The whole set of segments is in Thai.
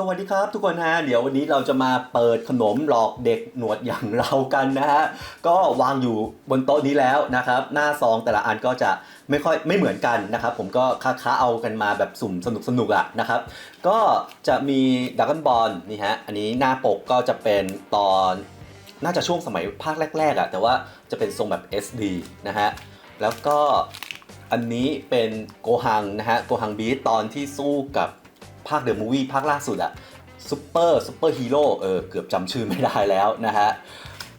สวัสดีครับทุกคนฮะเดี๋ยววันนี้เราจะมาเปิดขนมหลอกเด็กหนวดอย่างเรากันนะฮะก็วางอยู่บนโต๊ะนี้แล้วนะครับ หน้าซองแต่ละอันก็จะไม่ค่อยไม่เหมือนกันนะครับ ผมก็ค้าๆเอากันมาแบบสุ่มสนุกสนุกอะนะครับ ก็จะมีดัก o n นบอลนี่ฮะอันนี้หน้าปกก็จะเป็นตอนน่าจะช่วงสมัยภาคแรกๆอะแต่ว่าจะเป็นทรงแบบ SD นะฮะแล้วก็อันนี้เป็นโกฮังนะฮะโกฮังบีตอนที่สู้กับ ภาคเดอะมูวี่ภาคล่าสุดอะซูเปอร์ซูเปอร์ฮีโร่เออเกือบจำชื่อไม่ได้แล้วนะฮะ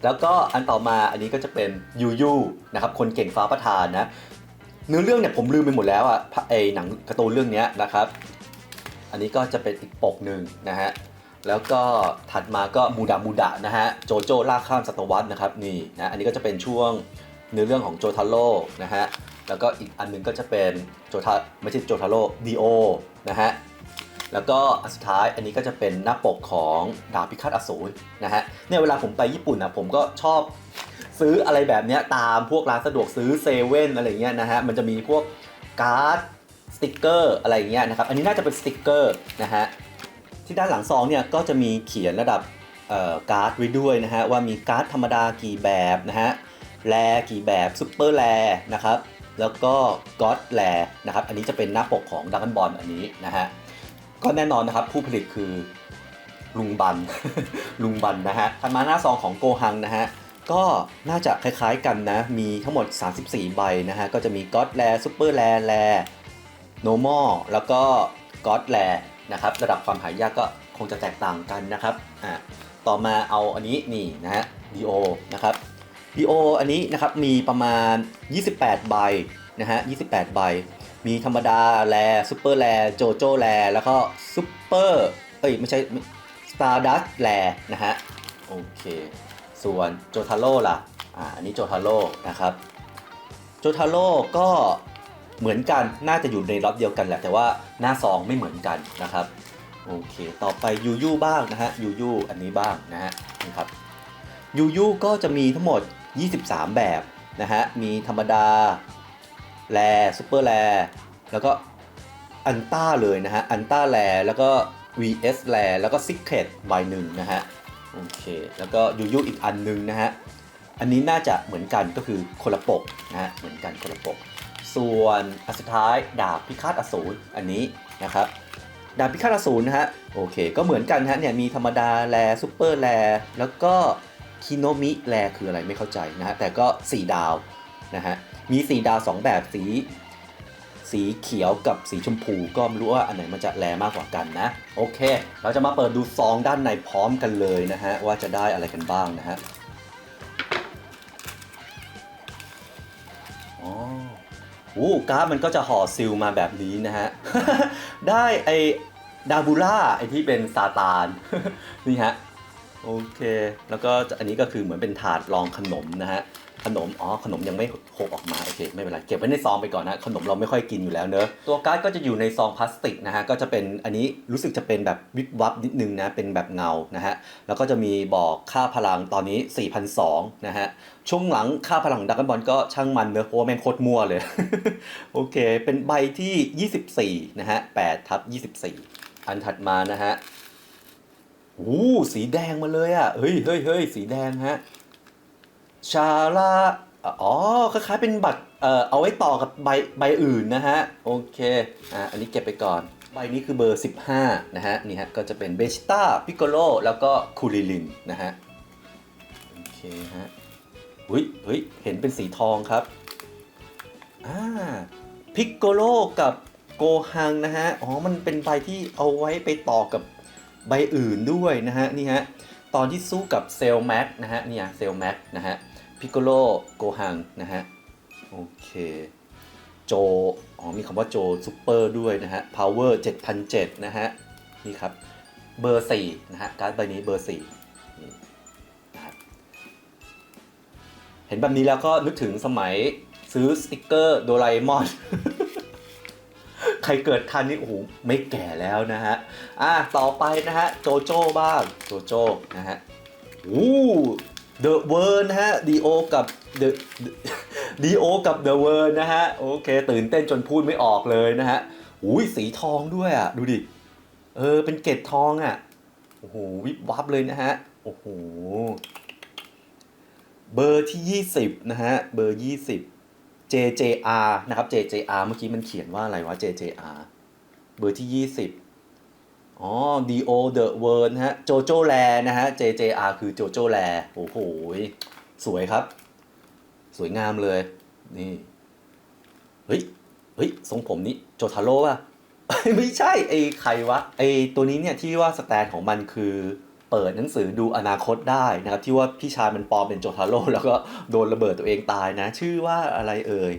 แล้วก็อันต่อมาอันนี้ก็จะเป็นยูยูนะครับคนเก่งฟ้าประธานนะเนื้อเรื่องเนี่ยผมลืมไปหมดแล้วอะไอหนังการ์ตูนเรื่องนี้นะครับ อันนี้ก็จะเป็นอีกปกหนึ่งนะฮะแล้วก็ถัดมาก็มูดามูดะนะฮะโจโจ้ล่าข้ามศตวรรษนะครับนี่นะอันนี้ก็จะเป็นช่วงเนื้อเรื่องของโจทาโร่นะฮะแล้วก็อีกอันหนึงก็จะเป็นโจทาไม่ใช่โจทาโร่ดีโอนะฮะ แล้วก็อันสุดท้ายอันนี้ก็จะเป็นหน้าปกของดาบพิฆาตอสูรนะฮะเนี่ยเวลาผมไปญี่ปุ่นนะผมก็ชอบซื้ออะไรแบบเนี้ยตามพวกร้านสะดวกซื้อเซเว่นอะไรเงี้ยนะฮะมันจะมีพวกการ์ดสติกเกอร์อะไรเงี้ยนะครับอันนี้น่าจะเป็นสติกเกอร์นะฮะที่ด้านหลังซองเนี่ยก็จะมีเขียนระดับการ์ดไว้ด้วยนะฮะว่ามีการ์ดธรรมดากี่แบบนะฮะแรกี่แบบซุปเปอร์แรนะครับแล้วก็ก็อดแรนะครับอันนี้จะเป็นหน้าปกของดักนบอลอันนี้นะฮะ ก็แน่นอนนะครับผู้ผลิตคือลุงบัน ลุงบันนะฮะถัดมาหน้าซองของโกฮังนะฮะก็น่าจะคล้ายๆกันนะ มีทั้งหมด 34 ใบนะฮะ ก็จะมีก็อดแรซุปเปอร์แรแร normal แล้วก็ god l a นะครับ ระดับความหายากก็คงจะแตกต่างกันนะครับ อ่าต่อมาเอาอันนี้นี่นะฮะ do นะครับ do อันนี้นะครับมีประมาณ 28 ใบนะฮะ 28 ใบ มีธรรมดาแลซูเปอร์แลโจโจแลแล้วก็ซูเปอร์เอ้ยไม่ใช่ Stardust แลนะฮะโอเค ส่วนโจทาโร่ล่ะอ่าอันนี้โจทาโร่นะครับโจทาโร่ก็เหมือนกันน่าจะอยู่ในล็อตเดียวกันแหละแต่ว่าหน้าซองไม่เหมือนกันนะครับโอเค ต่อไปยูยูบ้างนะฮะยูยูอันนี้บ้างนะฮะนี่ครับยูยูก็จะมีทั้งหมด 23 แบบนะฮะมีธรรมดา แรซูเปอร์แรแล้วก็อันต้าเลยนะฮะ อันต้าแรแล้วก็ VS แรแล้วก็ซิกเ e ตใบหนึ่งนะฮะ โอเค แล้วก็ยูยูอีกอันหนึงนะฮะ อันนี้น่าจะเหมือนกันก็คือคนละปกนะฮะ เหมือนกันคนละปก ส่วนอันสุดท้ายดาบพิฆาตอสูรอันนี้นะครับ ดาบพิฆาตอสูรนะฮะ โอเค ก็เหมือนกันฮะ เนี่ยมีธรรมดาแลซูเปอร์แลแล้วก็คิโนมิแลคืออะไรไม่เข้าใจนะฮะ แต่ก็ 4 ดาวนะฮะ มี 4 ดาว 2 แบบสี สีเขียวกับสีชมพูก็ไม่รู้ว่าอันไหนมันจะแลมากกว่ากันนะ โอเค เราจะมาเปิดดูซองด้านในพร้อมกันเลยนะฮะ ว่าจะได้อะไรกันบ้างนะฮะอ๋อโอ้การ์ดมันก็จะห่อซิลมาแบบนี้นะฮะ ได้ไอดาบูล่าไอที่เป็นซาตาน นี่ฮะ โอเค แล้วก็อันนี้ก็คือเหมือนเป็นถาดรองขนมนะฮะ นม อ๋อ ขนมยังไม่หกออกมา โอเค ไม่เป็นไร เก็บไว้ในซองไปก่อนนะ ขนมเราไม่ค่อยกินอยู่แล้วเนอะ ตัวการ์ดก็จะอยู่ในซองพลาสติกนะฮะ ก็จะเป็น อันนี้รู้สึกจะเป็นแบบวิบวับนิดนึงนะ เป็นแบบเงา นะฮะ แล้วก็จะมีบอกค่าพลังตอนนี้ 4,200 นะฮะ ช่วงหลังค่าพลังดักกันบอลก็ช่างมันเนอะ เพราะว่าแม่งโคตรมั่วเลย โอเค เป็นใบที่ 24 นะฮะ8ทับ24 อันถัดมานะฮะโอ้สีแดงมาเลยอะ เฮ้ยเฮ้ยเฮ้ยสีแดงฮะ ชาลาอ๋อคล้ายๆเป็นบัตรเอ่อเอาไว้ต่อกับใบใบอื่นนะฮะ โอเคอะอันนี้เก็บไปก่อน ใบนี้คือเบอร์ 15 นะฮะ นี่ฮะ ก็จะเป็นเบชิต้าพิโกโลแล้วก็คูริลินนะฮะ โอเคฮะเฮ้ยเฮ้ยเห็นเป็นสีทองครับอ่าพิกโกโลกับโกฮังนะฮะ อ๋อ มันเป็นใบที่เอาไว้ไปต่อกับใบอื่นด้วยนะฮะ นี่ฮะ ตอนที่สู้กับเซลแม็กนะฮะ เนี่ยเซลแม็กนะฮะ พิกโกโลโกฮังนะฮะ โอเค โจ อ๋อ มีคำว่าโจซูเปอร์ด้วยนะฮะ พาวเวอร์7,007นะฮะ นี่ครับ เบอร์4นะฮะ การ์ดใบนี้เบอร์4นี่นะครับเห็นแบบนี้แล้วก็นึกถึงสมัยซื้อสติกเกอร์โดราเอมอน ใครเกิดทันนี่โอ้โหไม่แก่แล้วนะฮะ อะ ต่อไปนะฮะ โจโจ้บ้าง โจโจ้นะฮะ อู้ เดอะเวิร์นะฮะดีโอกับเดอะดีโอกับเดอะเวิร์นะฮะ โอเค ตื่นเต้นจนพูดไม่ออกเลยนะฮะอุ้ยสีทองด้วยอะ ดูดิ เออ เป็นเกล็ดทองอะ โอ้โห วิบวับเลยนะฮะ โอ้โห เบอร์ที่ 20 นะฮะ เบอร์ 20 JJR นะครับ JJR เมื่อกี้มันเขียนว่าอะไรวะ JJR เบอร์ที่ 20 อ๋อ DO The World นฮะ JoJo l a นะฮะ JJR คือ JoJo l a โอ้โห สวยครับ สวยงามเลย นี่ เฮ้ย เฮ้ย ทรงผมนี้ โจทาโร่ป่ะ ไม่ใช่ ไอ้ใครวะ ไอ้ตัวนี้เนี่ยที่ว่าสแตนของมันคือเปิดหนังสือดูอนาคตได้นะครับ ที่ว่าพี่ชายมันปลอมเป็นโจทาโร่แล้วก็โดนระเบิดตัวเองตายนะ ชื่อว่าอะไรเอ่ย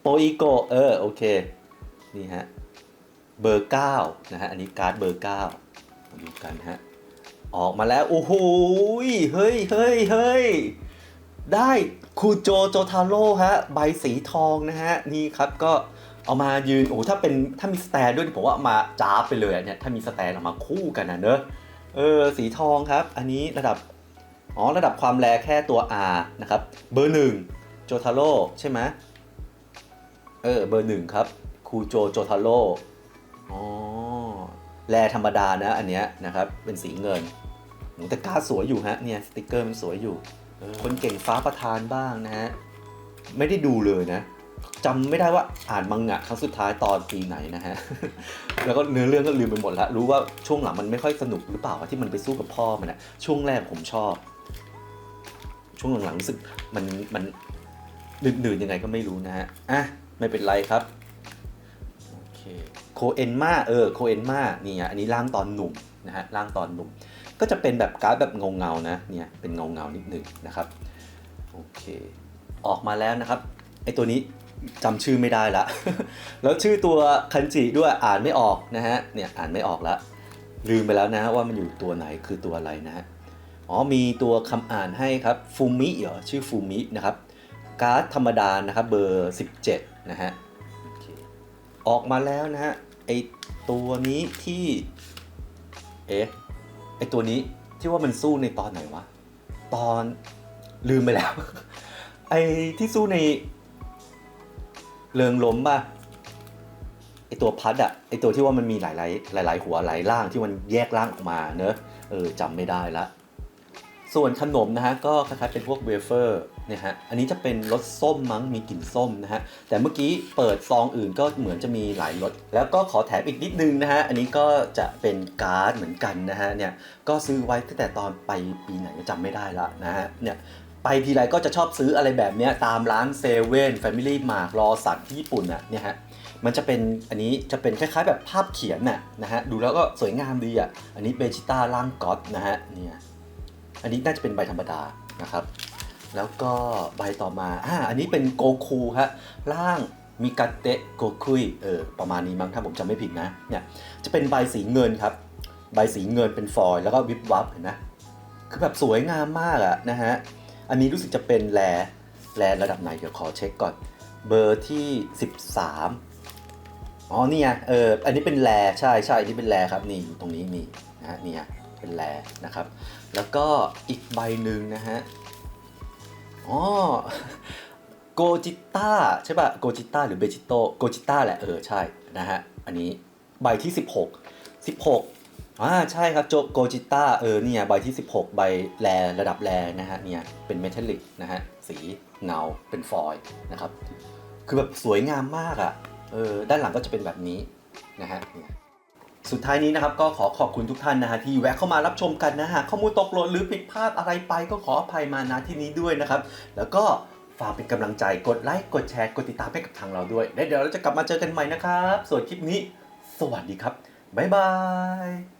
โปอีโก เออ โอเค นี่ฮะ เบอร์เก้านะฮะ อันนี้การ์ดเบอร์เก้ามาดูกันฮะ ออกมาแล้ว โอ้โห เฮ้ยเฮ้ยเฮ้ยได้คูโจโจทาโร่ฮะ ใบสีทองนะฮะ นี่ครับก็เอามายืน โอ้ถ้าเป็นถ้ามีสแตนด้วยผมว่ามาจ้าไปเลยอะเนี่ย ถ้ามีสแตนออกมาคู่กันนะเนอะเออ สีทองครับ อันนี้ระดับ อ๋อ ระดับความแรงแค่ตัว R นะครับ เบอร์หนึ่งโจทาโร่ใช่ไหมเออ เบอร์หนึ่งครับคูโจโจทาโร่ อ๋อแรธรรมดานะอันเนี้ยนะครับเป็นสีเงินโหแต่การ์ดสวยอยู่ฮะเนี่ยสติกเกอร์มันสวยอยู่ คนเก่งฟ้าประธานบ้างนะฮะไม่ได้ดูเลยนะจำไม่ได้ว่าอ่านมังงะครั้งสุดท้ายตอนปีไหนนะฮะ แล้วก็เนื้อเรื่องก็ลืมไปหมดละรู้ว่าช่วงหลังมันไม่ค่อยสนุกหรือเปล่าที่มันไปสู้กับพ่อมันอะช่วงแรกผมชอบ ช่วงหลังๆรู้สึกมันมันดื่นๆยังไงก็ไม่รู้นะฮะอะไม่เป็นไรครับ โคเอนมาเออโคเอนมาเนี่อะอันนี้ร่างตอนหนุ่มนะฮะร่างตอนหนุ่ม ก็จะเป็นแบบการ์ดแบบเงาเงานะเนี่ยเป็นเงาเงานิดหนึ่งนะครับโอเคออกมาแล้วนะครับไอตัวนี้จำชื่อไม่ได้ละ แล้วชื่อตัวคันจิด้วยอ่านไม่ออกนะฮะเนี่ยอ่านไม่ออกละลืมไปแล้วนะว่ามันอยู่ตัวไหนคือตัวอะไรนะฮะอ๋อมีตัวคำอ่านให้ครับฟูมิเหรอชื่อฟูมินะครับการ์ดธรรมดานะครับเบอร์ 17นะฮะ ออกมาแล้วนะฮะไอตัวนี้ที่เอ๊ะไอตัวนี้ที่ว่ามันสู้ในตอนไหนวะ ตอนลืมไปแล้ว ไอที่สู้ในเริงล้มป่ะไอตัวพัดอะไอตัวที่ว่ามันมีหลายหลายหลายหัวหลายร่างที่มันแยกร่างออกมาเนอะเออจำไม่ได้ละ ส่วนขนมนะฮะก็คล้ายๆเป็นพวกเวเฟอร์เนี่ยฮะอันนี้จะเป็นรสส้มมั้งมีกลิ่นส้มนะฮะแต่เมื่อกี้เปิดซองอื่นก็เหมือนจะมีหลายรสแล้วก็ขอแถมอีกนิดนึงนะฮะอันนี้ก็จะเป็นการ์ดเหมือนกันนะฮะเนี่ยก็ซื้อไว้ตั้งแต่ตอนไปปีไหนก็จำไม่ได้ละนะฮะเนี่ยไปทีไรก็จะชอบซื้ออะไรแบบเนี้ยตามร้านเซเว่นแฟมิลี่มาร์กรอสันที่ญี่ปุ่นอะเนี่ยฮะมันจะเป็นอันนี้จะเป็นคล้ายๆแบบภาพเขียนน่ะนะฮะดูแล้วก็สวยงามดีอะอันนี้เบจิต้าร่างก็อตนะฮะเนี่ย อันนี้น่าจะเป็นใบธรรมดานะครับ แล้วก็ใบต่อมาอ่าอันนี้เป็นโกคูฮะร่างมิกาเตะโกคุยเออประมาณนี้มั้งถ้าผมจำไม่ผิดนะเนี่ยจะเป็นใบสีเงินครับ ใบสีเงินเป็นฟอยล์แล้วก็วิบวับเห็นไหมคือแบบสวยงามมากอะนะฮะอันนี้รู้สึกจะเป็นแรแรระดับไหนเดี๋ยวขอเช็คก่อน เบอร์ที่ 13อ๋อเนี่ไงเอออันนี้เป็นแรใช่ใช่อันนี้เป็นแรครับนี่อยู่ตรงนี้มีนะฮะเนี่ย เป็นแรนะครับ แล้วก็อีกใบหนึ่งนะฮะอ๋อโกจิต้าใช่ป่ะโกจิต้าหรือเบจิโตโกจิต้าแหละเออใช่นะฮะอันนี้ใบที่ 16 16อ่าใช่ครับโจโกจิต้าเออเนี่ยใบที่ 16 ใบแรระดับแรนะฮะเนี่ยเป็นเมทัลลิกนะฮะสีเงาเป็นฟอยล์นะครับ คือแบบสวยงามมากอะ่ะเออด้านหลังก็จะเป็นแบบนี้นะฮะเนี่ย สุดท้ายนี้นะครับก็ขอขอบคุณทุกท่านนะฮะที่แวะเข้ามารับชมกันนะฮะข้อมูลตกหล่นหรือผิดพลาดอะไรไปก็ขออภัยมาณที่นี้ด้วยนะครับ แล้วก็ฝากเป็นกำลังใจกดไลค์กดแชร์กดติดตามให้กับทางเราด้วยแล้วเดี๋ยวเราจะกลับมาเจอกันใหม่นะครับ ส่วนคลิปนี้ สวัสดีครับบ๊ายบาย